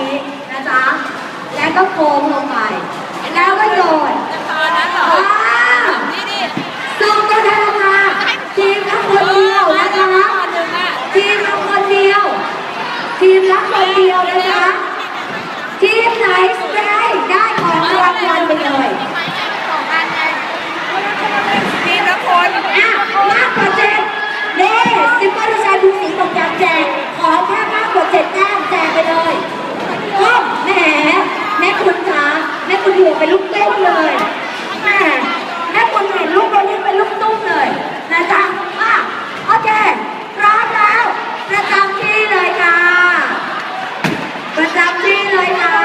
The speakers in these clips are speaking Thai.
นี้นะจ๊ะ แล้วก็โค้งลงไป แล้วก็โยนตอนนั้นเหรอว้าวนี่ดิส่งตัวแทนออกมาทีมละคนเดียวนะคะตอนหนึ่งอะทีมละคนเดียว ทีมละคนเดียวนะคะทีมไหนได้ได้ของรางวัลไปเลยทีมละคนอะมากกว่าเจ็ดเน่ซิมเปอร์ดูชายดูสีบอกอยากแจก ขอแค่มากกว่าเจ็ดแต้มแจกไปเลยก็แหมแม่คุณคะแม่คุณหัวเป็นลูกตุ้มเลยแหมแม่คุณเห็นลูกเรานี่เป็นลูกตุ้มเลยนะจ๊ะอะโอเคพร้อมแล้วประจำที่เลยค่ะ ประจำที่เลยค่ะ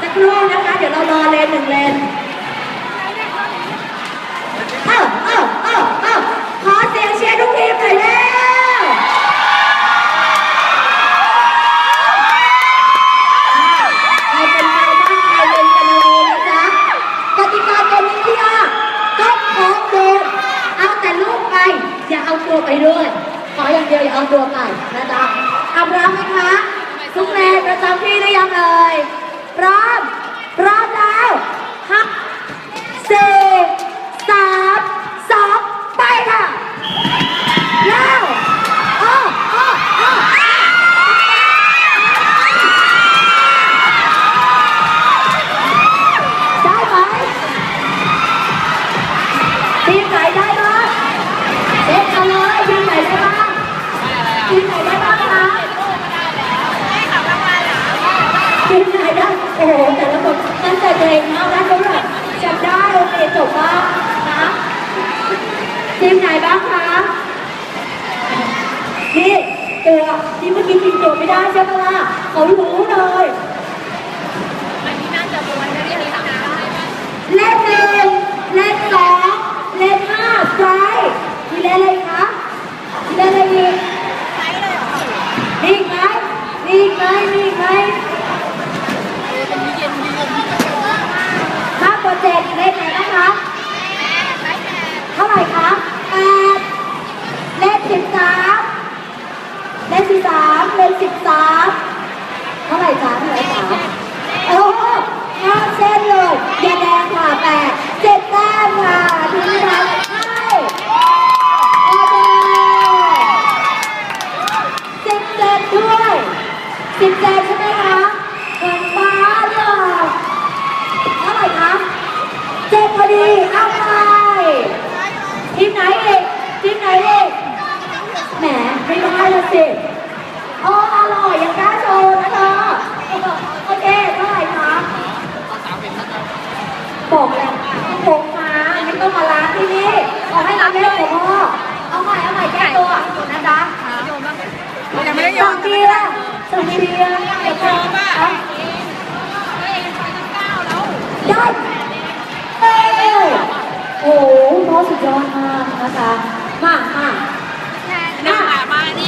สักครู่นะคะ เดี๋ยวเรารอเลนหนึ่งเลนเอ้าเอ้าเอ้าเอ้าขอเสียงเชียร์ทุกทีมหน่อยแล้ว ใครเป็นใครบ้างใครเป็นกันเลยนะจ๊ะกติกาเกมนี้ที่อะก็ของโดนเอาแต่ลูกไป อย่าเอาตัวไปด้วย ขออย่างเดียวอย่าเอาตัวไปนะ นได้โอ้โหแต่ละคนตั้งใจตัวเองมากนะเขาแบบจะได้โอเคจบบ้างนะทีมไหนบ้างคะนี่ตัวที่เมื่อกี้ทีมตัวไม่ได้ใช่ไหมล่ะเขารู้เลยอันนี้น่าจะม้วนนะเนี่ยนี่นะเลขหนึ่งเลขสองเลขห้าไฟมีเลขอะไรคะมีเลขอะไรอีกมีอีกไหมมีอีกไหมมีอีกไหมมากกว่าเจ็ดเลขไหนนะคะเท่าไหร่คะแปดเลขสิบสามเลขสิบสามเลขสิบสามเท่าไหร่จ๊ะเท่าไหร่จ๊ะ โอ้โหห้าเส้นเลยอย่าแดงค่ะแปดเจ็ดแต้มค่ะทีมไทยให้โอเคสิบเจ็ดด้วย สิบเจ็ดใช่ไหมคะเกินฟ้าเลยเท่าไหร่คะเจ็ดพอดีเอาไปทีมไหนอีกทีมไหนอีกแหมไม่ได้ละสิ โอ้อร่อยยังกล้าโชว์นะเธอโอเคเท่าไหร่คะบอกแล้วผมมาไม่ต้องมาล้างที่นี่ขอให้ล้างให้เดี๋ยวพ่อเอาใหม่เอาใหม่แก้ตัวนะจ๊ะ ยังไม่ได้โย สอน งทีละ สองทีละเดี๋ยวพ่อเอะได้เอ้ยโอ้โหพ่อสุดยอดมากนะคะ มามานี่มามานี่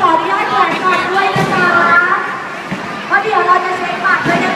ขออนุญาตแขวนก่อนด้วยนะคะเพราะเดี๋ยวเราจะเช็คบัตรด้วยนะคะ